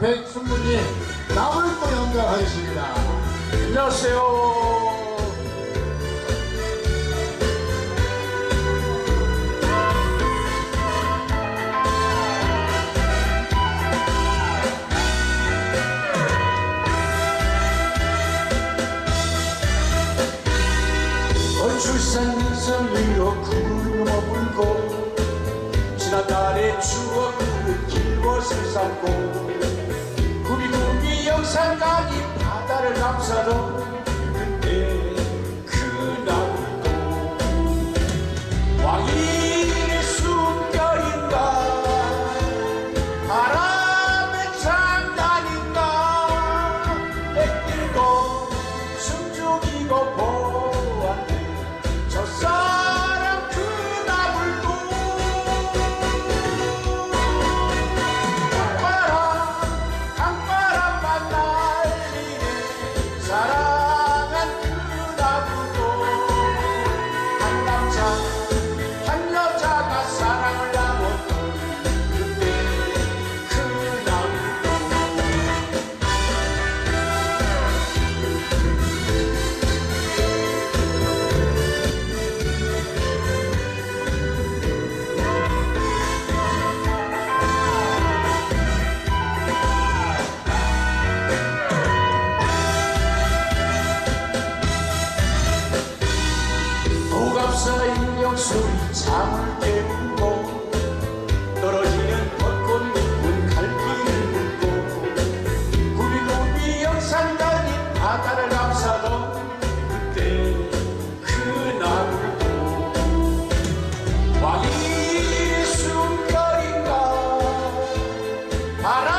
백승 분이, 남을 거 연결하겠습니다. 안녕하세요. 출산선 위로 구름을 머물고 지난 날의 추억을 길벗을 삼고 Saddam Saddam 바람